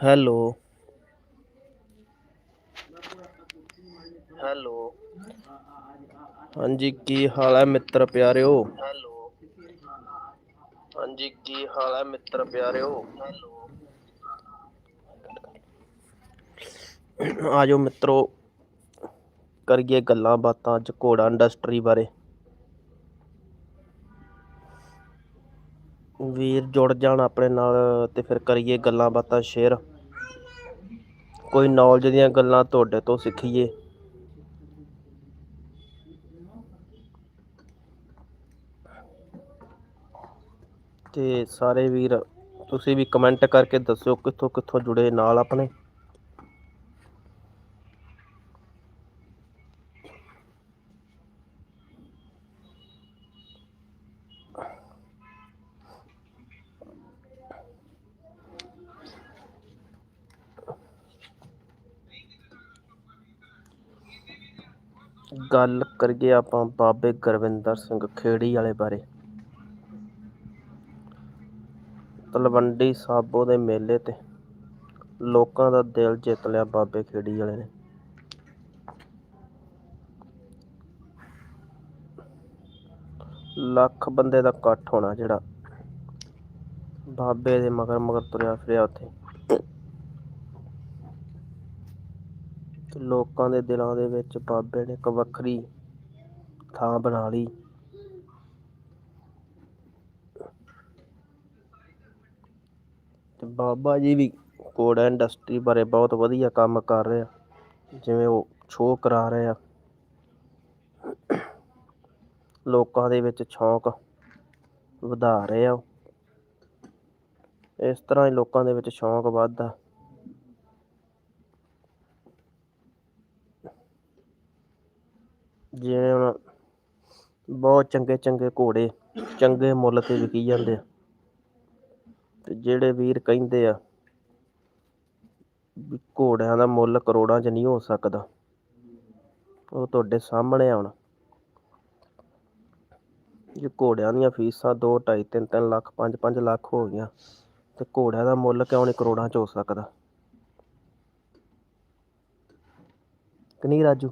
Hello hello ਹਾਂਜੀ ਕੀ ਹਾਲ ਹੈ ਮਿੱਤਰ ਪਿਆਰਿਓ ਹੈਲੋ ਹਾਂਜੀ ਕੀ ਹਾਲ ਹੈ ਮਿੱਤਰ ਪਿਆਰਿਓ ਹੈਲੋ ਆਜੋ ਮਿੱਤਰੋ ਕਰੀਏ ਗੱਲਾਂ ਬਾਤਾਂ ਅੱਜ ਘੋੜਾ ਇੰਡਸਟਰੀ ਬਾਰੇ ਵੀਰ ਜੁੜ ਜਾਣ ਆਪਣੇ ਨਾਲ ਤੇ ਫਿਰ ਕਰੀਏ ਗੱਲਾਂ ਬਾਤਾਂ ਸ਼ੇਅਰ ਕੋਈ ਨੌਲੇਜ ਦੀਆਂ ਗੱਲਾਂ ਤੁਹਾਡੇ ਤੋਂ ਸਿੱਖੀਏ। ਤੇ ਸਾਰੇ ਵੀਰ, ਤੁਸੀਂ ਵੀ ਕਮੈਂਟ ਕਰਕੇ ਦੱਸਿਓ ਕਿੱਥੋਂ ਕਿੱਥੋਂ ਜੁੜੇ ਨਾਲ ਆਪਣੇ। ਗੱਲ ਕਰੀਏ ਆਪਾਂ ਬਾਬੇ ਗੁਰਵਿੰਦਰ ਸਿੰਘ ਖੇੜੀ ਵਾਲੇ ਬਾਰੇ। ਤਲਵੰਡੀ ਸਾਬੋ ਦੇ ਮੇਲੇ ਤੇ ਲੋਕਾਂ ਦਾ ਦਿਲ ਜਿੱਤ ਲਿਆ ਬਾਬੇ ਖੇੜੀ ਵਾਲੇ ਨੇ। ਲੱਖ ਬੰਦੇ ਦਾ ਇਕੱਠ ਹੋਣਾ ਜਿਹੜਾ ਬਾਬੇ ਦੇ ਮਗਰ ਮਗਰ ਤੁਰਿਆ ਫਿਰਿਆ ਉੱਥੇ। ਤੇ ਲੋਕਾਂ ਦੇ ਦਿਲਾਂ ਦੇ ਵਿੱਚ ਬਾਬੇ ਨੇ ਇੱਕ ਵੱਖਰੀ ਥਾਂ ਬਣਾ ਲਈ। ਤੇ ਬਾਬਾ ਜੀ ਵੀ ਕੋੜਾ ਇੰਡਸਟਰੀ ਬਾਰੇ ਬਹੁਤ ਵਧੀਆ ਕੰਮ ਕਰ ਰਹੇ ਆ, ਜਿਵੇਂ ਉਹ ਸ਼ੋਅ ਕਰਾ ਰਹੇ ਆ। ਲੋਕਾਂ ਦੇ ਵਿੱਚ ਸ਼ੌਂਕ ਵਧਾ ਰਹੇ ਆ ਉਹ। ਇਸ ਤਰ੍ਹਾਂ ਹੀ ਲੋਕਾਂ ਦੇ ਵਿੱਚ ਸ਼ੌਂਕ ਵੱਧਦਾ। ਜਿਵੇਂ ਹੁਣ ਬਹੁਤ ਚੰਗੇ ਚੰਗੇ ਘੋੜੇ, ਚੰਗੇ ਮੁੱਲ ਤੇ ਵਿਕੀ ਜਾਂਦੇ ਆ। ਤੇ ਜਿਹੜੇ ਵੀਰ ਕਹਿੰਦੇ ਆ ਵੀ ਘੋੜਿਆਂ ਦਾ ਮੁੱਲ ਕਰੋੜਾਂ 'ਚ ਨਹੀਂ ਹੋ ਸਕਦਾ, ਉਹ ਤੁਹਾਡੇ ਸਾਹਮਣੇ ਆ ਜੇ ਘੋੜਿਆਂ ਦੀਆਂ ਫੀਸਾਂ ਦੋ, ਢਾਈ, ਤਿੰਨ ਤਿੰਨ ਲੱਖ, ਪੰਜ ਪੰਜ ਲੱਖ ਹੋ ਗਈਆਂ, ਤੇ ਘੋੜਿਆਂ ਦਾ ਮੁੱਲ ਕਿਉਂ ਨਹੀਂ ਕਰੋੜਾਂ 'ਚ ਹੋ ਸਕਦਾ? ਕਿ ਨਹੀਂ ਰਾਜੂ।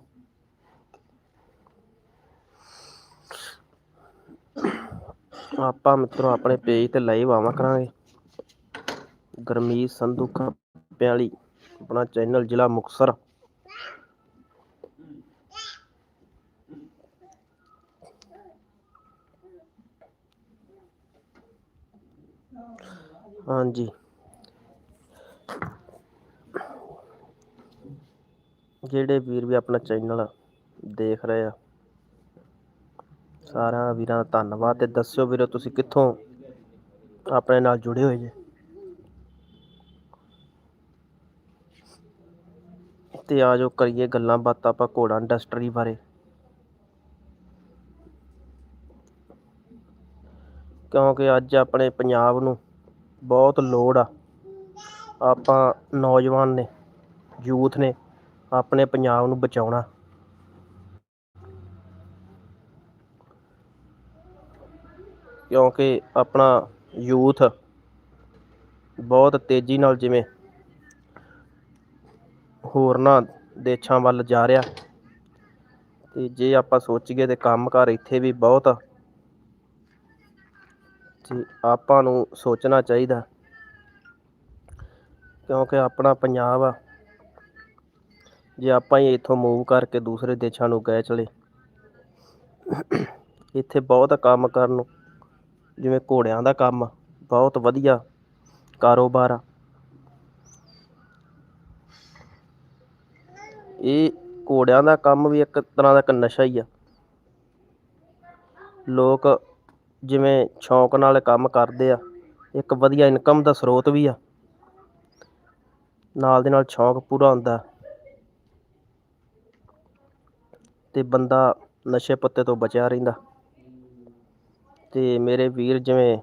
ਆਪਾਂ ਮਿੱਤਰੋ ਆਪਣੇ ਪੇਜ ਤੇ ਲਾਈਵ ਆਵਾਂ ਕਰਾਂਗੇ। ਗਰਮੀਤ ਸੰਧੂ ਖੱਪਿਆਂ ਵਾਲੀ, ਆਪਣਾ ਚੈਨਲ ਜ਼ਿਲ੍ਹਾ ਮੁਕਤਸਰ। ਹਾਂਜੀ। ਜਿਹੜੇ ਵੀਰ ਵੀ ਆਪਣਾ ਚੈਨਲ ਦੇਖ ਰਹੇ ਆ। ਸਾਰਿਆਂ ਵੀਰਾਂ ਦਾ ਧੰਨਵਾਦ ਤੇ ਦੱਸਿਓ ਵੀਰੋ ਤੁਸੀਂ ਕਿੱਥੋਂ ਆਪਣੇ ਨਾਲ ਜੁੜੇ ਹੋਏ ਜੇ। ਤੇ ਆਜੋ ਕਰੀਏ ਗੱਲਾਂ ਬਾਤਾਂ ਆਪਾਂ ਘੋੜਾ ਇੰਡਸਟਰੀ ਬਾਰੇ। ਕਿਉਂਕਿ ਅੱਜ ਆਪਣੇ ਪੰਜਾਬ ਨੂੰ ਬਹੁਤ ਲੋੜ ਆ। ਆਪਾਂ ਨੌਜਵਾਨ ਨੇ, ਯੂਥ ਨੇ ਆਪਣੇ ਪੰਜਾਬ ਨੂੰ ਬਚਾਉਣਾ। ਕਿਉਂਕਿ ਆਪਣਾ ਯੂਥ ਬਹੁਤ ਤੇਜ਼ੀ ਨਾਲ ਜਿਵੇਂ ਹੋਰਨਾਂ ਦੇਸ਼ਾਂ ਵੱਲ ਜਾ ਰਿਹਾ। ਤੇ ਜੇ ਆਪਾਂ ਸੋਚੀਏ ਤੇ ਕੰਮਕਾਰ ਇੱਥੇ ਵੀ ਬਹੁਤ ਆ ਤੇ ਆਪਾਂ ਨੂੰ ਸੋਚਣਾ ਚਾਹੀਦਾ। ਕਿਉਂਕਿ ਆਪਣਾ ਪੰਜਾਬ ਆ, ਜੇ ਆਪਾਂ ਹੀ ਇੱਥੋਂ ਮੂਵ ਕਰਕੇ ਦੂਸਰੇ ਦੇਸ਼ਾਂ ਨੂੰ ਗਏ ਚਲੇ, ਇੱਥੇ ਬਹੁਤ ਕੰਮ ਕਰਨ ਨੂੰ ਜਿਵੇਂ ਘੋੜਿਆਂ ਦਾ ਕੰਮ ਬਹੁਤ ਵਧੀਆ ਕਾਰੋਬਾਰ ਆ। ਇਹ ਘੋੜਿਆਂ ਦਾ ਕੰਮ ਵੀ ਇੱਕ ਤਰ੍ਹਾਂ ਦਾ ਇੱਕ ਨਸ਼ਾ ਹੀ ਆ। ਲੋਕ ਜਿਵੇਂ ਸ਼ੌਂਕ ਨਾਲ ਕੰਮ ਕਰਦੇ ਆ, ਇੱਕ ਵਧੀਆ ਇਨਕਮ ਦਾ ਸਰੋਤ ਵੀ ਆ। ਨਾਲ ਦੇ ਨਾਲ ਸ਼ੌਂਕ ਪੂਰਾ ਹੁੰਦਾ ਤੇ ਬੰਦਾ ਨਸ਼ੇ ਪੱਤੇ ਤੋਂ ਬਚਿਆ ਰਹਿੰਦਾ। ਤੇ ਮੇਰੇ ਵੀਰ ਜਿਵੇਂ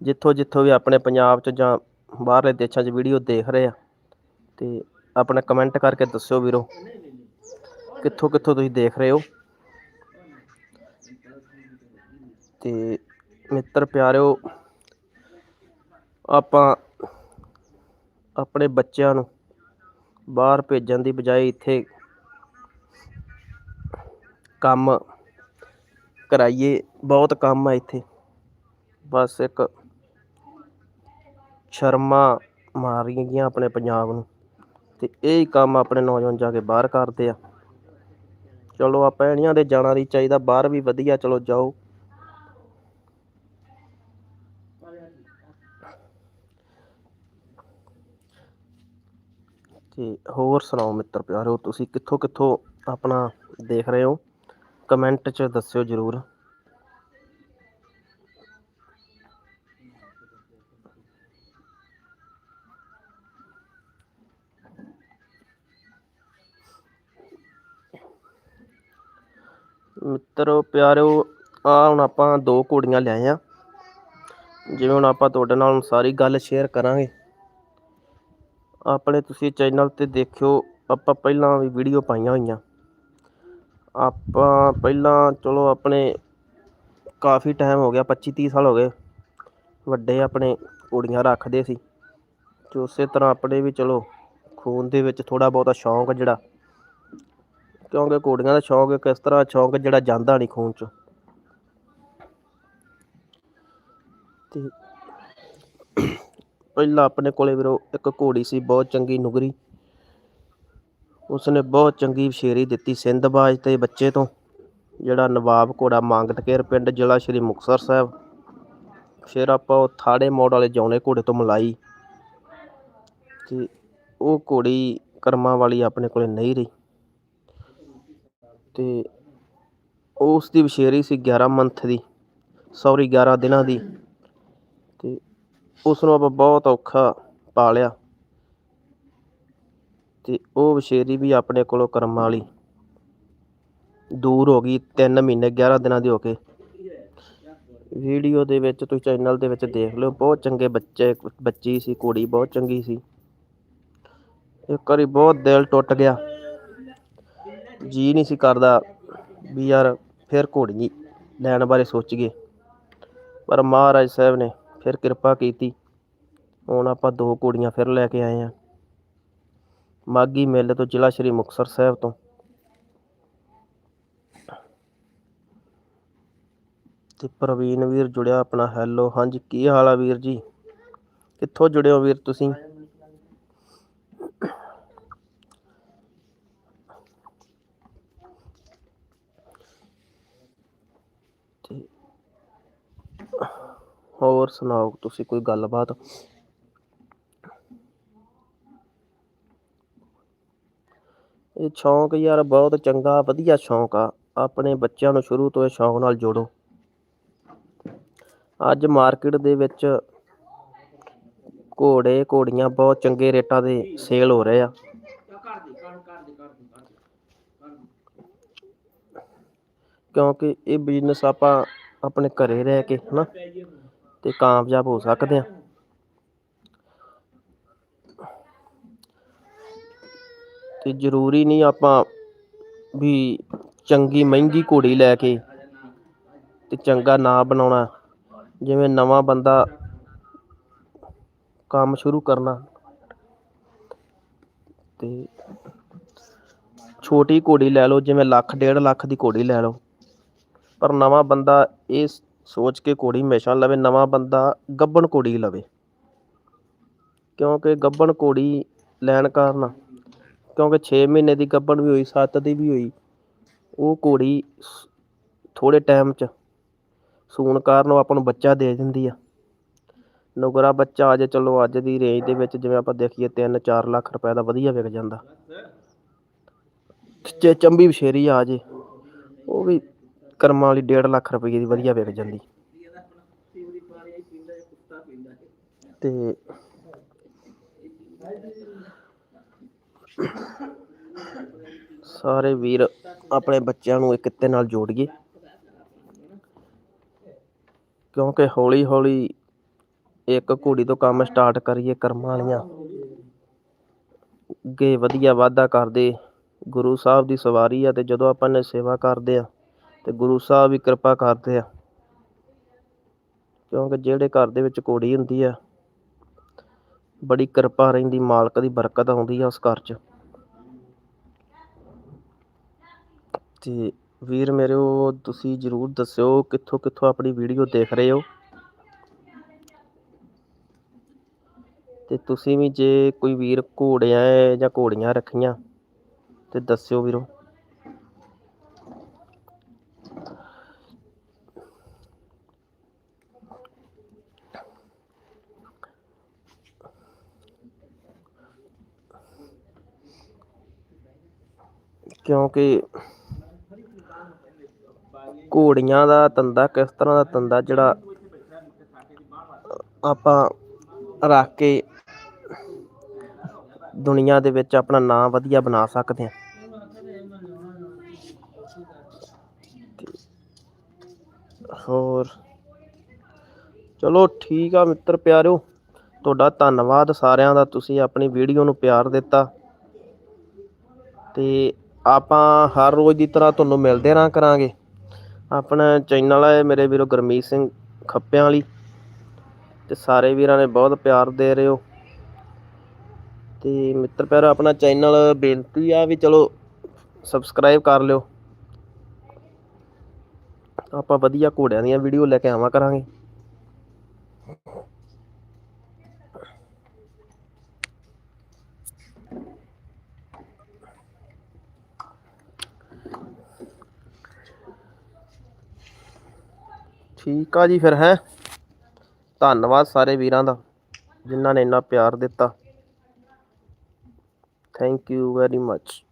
ਜਿੱਥੋਂ ਜਿੱਥੋਂ ਵੀ ਆਪਣੇ ਪੰਜਾਬ 'ਚ ਜਾਂ ਬਾਹਰਲੇ ਦੇਸ਼ਾਂ 'ਚ ਵੀਡੀਓ ਦੇਖ ਰਹੇ ਆ, ਤੇ ਆਪਣਾ ਕਮੈਂਟ ਕਰਕੇ ਦੱਸਿਓ ਵੀਰੋ, ਕਿੱਥੋਂ ਕਿੱਥੋਂ ਤੁਸੀਂ ਦੇਖ ਰਹੇ ਹੋ? ਤੇ ਮਿੱਤਰ ਪਿਆਰਿਓ, ਆਪਾਂ ਆਪਣੇ ਬੱਚਿਆਂ ਨੂੰ ਬਾਹਰ ਭੇਜਣ ਦੀ ਬਜਾਏ ਇੱਥੇ ਕੰਮ ਕਰਾਈਏ, ਬਹੁਤ ਕੰਮ ਆ ਇੱਥੇ। ਬਸ ਇੱਕ ਸ਼ਰਮਾਂ ਮਾਰੀਆਂ ਗਈਆਂ ਆਪਣੇ ਪੰਜਾਬ ਨੂੰ। ਤੇ ਇਹ ਕੰਮ ਆਪਣੇ ਨੌਜਵਾਨ ਜਾ ਕੇ ਬਾਹਰ ਕਰਦੇ ਆ। ਚਲੋ, ਆਪਾਂ ਇਹਨੀਆਂ ਦੇ ਜਾਣਾ ਨਹੀਂ ਚਾਹੀਦਾ, ਬਾਹਰ ਵੀ ਵਧੀਆ, ਚਲੋ ਜਾਓ। ਤੇ ਹੋਰ ਸੁਣਾਓ ਮਿੱਤਰ ਪਿਆਰਿਓ ਤੁਸੀਂ ਕਿੱਥੋਂ ਕਿੱਥੋਂ ਆਪਣਾ ਦੇਖ ਰਹੇ ਹੋ? ਕਮੈਂਟ 'ਚ ਦੱਸਿਓ ਜਰੂਰ। ਮਿੱਤਰੋ ਪਿਆਰਿਓ ਆ ਹੁਣ ਆਪਾਂ ਦੋ ਘੋੜੀਆਂ ਲਿਆਏ ਆ ਜਿਵੇਂ ਹੁਣ ਆਪਾਂ ਤੁਹਾਡੇ ਨਾਲ ਹੁਣ ਸਾਰੀ ਗੱਲ ਸ਼ੇਅਰ ਕਰਾਂਗੇ। ਆਪਣੇ ਤੁਸੀਂ ਚੈਨਲ ਤੇ ਦੇਖਿਓ, ਆਪਾਂ ਪਹਿਲਾਂ ਵੀ ਵੀਡੀਓ ਪਾਈਆਂ ਹੋਈਆਂ। ਆਪਾਂ ਪਹਿਲਾਂ ਚਲੋ ਆਪਣੇ ਕਾਫੀ ਟਾਈਮ ਹੋ ਗਿਆ 25 30 ਸਾਲ ਹੋ ਗਏ। ਵੱਡੇ ਆਪਣੇ ਘੋੜੀਆਂ ਰੱਖਦੇ ਸੀ। ਤੇ ਉਸੇ ਤਰ੍ਹਾਂ ਆਪਣੇ ਵੀ ਚਲੋ ਖੂਨ ਦੇ ਵਿੱਚ ਥੋੜਾ ਬਹੁਤਾ ਸ਼ੌਂਕ ਜਿਹੜਾ, ਕਿਉਂਕਿ ਘੋੜੀਆਂ ਦਾ ਸ਼ੌਂਕ ਕਿਸ ਤਰ੍ਹਾਂ ਸ਼ੌਂਕ ਜਿਹੜਾ ਜਾਂਦਾ ਨਹੀਂ ਖੂਨ 'ਚ। ਤੇ ਪਹਿਲਾਂ ਆਪਣੇ ਕੋਲੇ ਵੀਰੋ ਇੱਕ ਘੋੜੀ ਸੀ, ਬਹੁਤ ਚੰਗੀ ਨੁਗਰੀ। ਉਸਨੇ ਬਹੁਤ ਚੰਗੀ ਵਿਸ਼ੇਰੀ ਦਿੱਤੀ ਸਿੰਧਬਾਜ ਤੇ ਬੱਚੇ ਤੋਂ, ਜਿਹੜਾ ਨਵਾਬ ਘੋੜਾ ਮੰਗਟਕੇਰ ਪਿੰਡ ਜ਼ਿਲ੍ਹਾ ਸ਼੍ਰੀ ਮੁਕਤਸਰ ਸਾਹਿਬ। ਫਿਰ ਆਪਾਂ ਉਹ ਥਾੜੇ ਮੋੜ ਵਾਲੇ ਜੌਨੇ ਘੋੜੇ ਤੋਂ ਮਲਾਈ। ਤੇ ਉਹ ਘੋੜੀ ਕਰਮਾਂ ਵਾਲੀ ਆਪਣੇ ਕੋਲੇ ਨਹੀਂ ਰਹੀ। ਤੇ ਉਸ ਦੀ ਵਿਸ਼ੇਰੀ ਸੀ 11 ਮੰਥ ਦੀ, ਸੌਰੀ 11 ਦਿਨਾਂ ਦੀ। ਤੇ ਉਸ ਨੂੰ ਆਪਾਂ ਬਹੁਤ ਔਖਾ ਪਾਲਿਆ। ਤੇ ਉਹ ਵਿਸ਼ੇਰੀ ਵੀ ਆਪਣੇ ਕੋਲੋਂ ਕਰਮਾਂ ਵਾਲੀ। ਦੂਰ ਹੋ ਗਈ 3 ਮਹੀਨੇ 11 ਦਿਨਾਂ ਦੀ ਹੋ ਕੇ। ਵੀਡੀਓ ਦੇ ਵਿੱਚ, ਤੁਸੀਂ ਚੈਨਲ ਦੇ ਵਿੱਚ ਦੇਖ ਲਿਓ, ਬਹੁਤ ਚੰਗੇ ਬੱਚੇ, ਬੱਚੀ ਸੀ, ਕੁੜੀ ਬਹੁਤ ਚੰਗੀ ਸੀ। ਇੱਕ ਵਾਰੀ ਬਹੁਤ ਦਿਲ ਟੁੱਟ ਗਿਆ। ਜੀ ਨਹੀਂ ਸੀ ਕਰਦਾ ਵੀ ਯਾਰ ਫਿਰ ਘੋੜੀ ਲੈਣ ਬਾਰੇ ਸੋਚੀਏ। ਪਰ ਮਹਾਰਾਜ ਸਾਹਿਬ ਨੇ ਫਿਰ ਕਿਰਪਾ ਕੀਤੀ। ਹੁਣ ਆਪਾਂ ਦੋ ਘੋੜੀਆਂ ਫਿਰ ਲੈ ਕੇ ਆਏ ਆ ਮਾਗੀ ਮੇਲੇ ਤੋਂ ਜ਼ਿਲ੍ਹਾ ਸ਼੍ਰੀ ਮੁਕਤਸਰ ਸਾਹਿਬ ਤੋਂ ਤੇ ਪ੍ਰਵੀਨ ਵੀਰ ਜੁੜਿਆ ਆਪਣਾ ਹੈਲੋ ਹਾਂਜੀ ਕੀ ਹਾਲ ਆ ਵੀਰ ਜੀ ਕਿੱਥੋਂ ਜੁੜੇ ਹੋ ਵੀਰ ਤੁਸੀਂ ਤੇ ਹੋਰ ਸੁਣਾਓ ਤੁਸੀਂ ਕੋਈ ਗੱਲਬਾਤ ਇਹ ਸ਼ੌਂਕ ਯਾਰ ਬਹੁਤ ਚੰਗਾ, ਵਧੀਆ ਸ਼ੌਂਕ ਆ। ਆਪਣੇ ਬੱਚਿਆਂ ਨੂੰ ਸ਼ੁਰੂ ਤੋਂ ਇਹ ਸ਼ੌਂਕ ਨਾਲ ਜੋੜੋ। ਅੱਜ ਮਾਰਕੀਟ ਦੇ ਵਿੱਚ ਘੋੜੇ ਘੋੜੀਆਂ ਬਹੁਤ ਚੰਗੇ ਰੇਟਾਂ ਦੇ ਸੇਲ ਹੋ ਰਹੇ ਆ। ਕਿਉਂਕਿ ਇਹ ਬਿਜ਼ਨਸ ਆਪਾਂ ਆਪਣੇ ਘਰੇ ਰਹਿ ਕੇ ਹਨਾ ਤੇ ਕਾਮਯਾਬ ਹੋ ਸਕਦੇ ਆ। ਅਤੇ ਜ਼ਰੂਰੀ ਨਹੀਂ ਆਪਾਂ ਵੀ ਚੰਗੀ ਮਹਿੰਗੀ ਘੋੜੀ ਲੈ ਕੇ ਅਤੇ ਚੰਗਾ ਨਾਂ ਬਣਾਉਣਾ। ਜਿਵੇਂ ਨਵਾਂ ਬੰਦਾ ਕੰਮ ਸ਼ੁਰੂ ਕਰਨਾ। ਅਤੇ ਛੋਟੀ ਘੋੜੀ ਲੈ ਲਓ, ਜਿਵੇਂ ਲੱਖ, ਡੇਢ ਲੱਖ ਦੀ ਘੋੜੀ ਲੈ ਲਓ। ਪਰ ਨਵਾਂ ਬੰਦਾ ਇਹ ਸੋਚ ਕੇ ਘੋੜੀ ਹਮੇਸ਼ਾ ਲਵੇ, ਨਵਾਂ ਬੰਦਾ ਗੱਬਣ ਘੋੜੀ ਲਵੇ। ਕਿਉਂਕਿ ਗੱਬਣ ਘੋੜੀ ਲੈਣ ਕਾਰਨ ਕਿਉਂਕਿ 6 ਮਹੀਨੇ ਦੀ ਗੱਬਣ ਵੀ ਹੋਈ 7 ਦੀ ਵੀ ਹੋਈ। ਉਹ ਘੋੜੀ ਥੋੜੇ ਟਾਈਮ 'ਚ ਸੂਣ ਕਾਰਨ ਉਹ ਆਪਾਂ ਨੂੰ ਬੱਚਾ ਦੇ ਦਿੰਦੀ ਆ। ਨੁਗਰਾ ਬੱਚਾ ਆ ਚਲੋ ਅੱਜ ਦੀ ਰੇਂਜ ਦੇ ਵਿੱਚ ਜਿਵੇਂ ਆਪਾਂ ਦੇਖੀਏ 3-4 ਲੱਖ ਰੁਪਏ ਦਾ ਵਧੀਆ ਵਿਕ ਜਾਂਦਾ। ਜੇ ਚੰਬੀ ਵਿਸ਼ੇਰੀ ਆ ਜੇ, ਉਹ ਵੀ ਕਰਮਾਂ ਵਾਲੀ 1.5 ਲੱਖ ਰੁਪਏ ਦੀ ਵਧੀਆ ਵਿਕ ਜਾਂਦੀ। ਤੇ ਸਾਰੇ ਵੀਰ ਆਪਣੇ ਬੱਚਿਆਂ ਨੂੰ ਇੱਕ ਕਿੱਤੇ ਨਾਲ ਜੋੜੀਏ ਕਿਉਂਕਿ ਹੌਲੀ ਹੌਲੀ ਇੱਕ ਘੋੜੀ ਤੋਂ ਕੰਮ ਸਟਾਰਟ ਕਰੀਏ ਕਰਮਾਂ ਵਾਲੀਆਂ। ਅੱਗੇ ਵਧੀਆ ਵਾਧਾ ਕਰਦੇ। ਗੁਰੂ ਸਾਹਿਬ ਦੀ ਸਵਾਰੀ ਆ ਤੇ ਜਦੋਂ ਆਪਾਂ ਨੇ ਸੇਵਾ ਕਰਦੇ ਆ ਤੇ ਗੁਰੂ ਸਾਹਿਬ ਵੀ ਕਿਰਪਾ ਕਰਦੇ ਆ। ਕਿਉਂਕਿ ਜਿਹੜੇ ਘਰ ਦੇ ਵਿੱਚ ਘੋੜੀ ਹੁੰਦੀ ਆ ਬੜੀ ਕਿਰਪਾ ਰਹਿੰਦੀ, ਮਾਲਕ ਦੀ ਬਰਕਤ ਆਉਂਦੀ ਆ ਉਸ ਘਰ 'ਚ। ਤੇ ਵੀਰ ਮੇਰਿਓ ਤੁਸੀਂ ਜਰੂਰ ਦੱਸਿਓ ਕਿੱਥੋਂ ਕਿੱਥੋਂ ਆਪਣੀ ਵੀਡੀਓ ਦੇਖ ਰਹੇ ਹੋ। ਤੇ ਤੁਸੀਂ ਵੀ ਜੇ ਕੋਈ ਵੀਰ ਘੋੜਿਆਂ ਜਾਂ ਘੋੜੀਆਂ ਰੱਖੀਆਂ, ਤੇ ਦੱਸਿਓ ਵੀਰੋ। ਕਿਉਂਕਿ ਘੋੜੀਆਂ ਦਾ ਧੰਦਾ, ਕਿਸ ਤਰ੍ਹਾਂ ਦਾ ਧੰਦਾ ਜਿਹੜਾ ਆਪਾਂ ਰੱਖ ਕੇ ਦੁਨੀਆ ਦੇ ਵਿੱਚ ਆਪਣਾ ਨਾਮ ਵਧੀਆ ਬਣਾ ਸਕਦੇ ਹਾਂ। ਹੋਰ, ਚਲੋ ਠੀਕ ਆ ਮਿੱਤਰ ਪਿਆਰਿਓ, ਤੁਹਾਡਾ ਧੰਨਵਾਦ ਸਾਰਿਆਂ ਦਾ, ਤੁਸੀਂ ਆਪਣੀ ਵੀਡੀਓ ਨੂੰ ਪਿਆਰ ਦਿੱਤਾ। ਤੇ ਆਪਾਂ ਹਰ ਰੋਜ਼ ਦੀ ਤਰ੍ਹਾਂ ਤੁਹਾਨੂੰ ਮਿਲਦੇ ਰਹਾਂ ਕਰਾਂਗੇ। ਆਪਣਾ ਚੈਨਲ ਹੈ ਮੇਰੇ ਵੀਰੋ ਗੁਰਮੀਤ ਸਿੰਘ ਖੱਪਿਆਂ ਵਾਲੀ। ਤੇ ਸਾਰੇ ਵੀਰਾਂ ਨੇ ਬਹੁਤ ਪਿਆਰ ਦੇ ਰਹੇ ਹੋ। ਤੇ ਮਿੱਤਰ ਪਿਆਰੋ, ਆਪਣਾ ਚੈਨਲ ਬੇਨਤੀ ਆ ਵੀ ਚਲੋ ਸਬਸਕ੍ਰਾਈਬ ਕਰ ਲਿਓ। ਆਪਾਂ ਵਧੀਆ ਘੋੜਿਆਂ ਦੀਆਂ ਵੀਡੀਓ ਲੈ ਕੇ ਆਵਾਂ ਕਰਾਂਗੇ। ਠੀਕ ਆ ਜੀ ਫਿਰ, ਹੈ? ਧੰਨਵਾਦ ਸਾਰੇ ਵੀਰਾਂ ਦਾ, ਜਿਨ੍ਹਾਂ ਨੇ ਇੰਨਾ ਪਿਆਰ ਦਿੱਤਾ। Thank you very much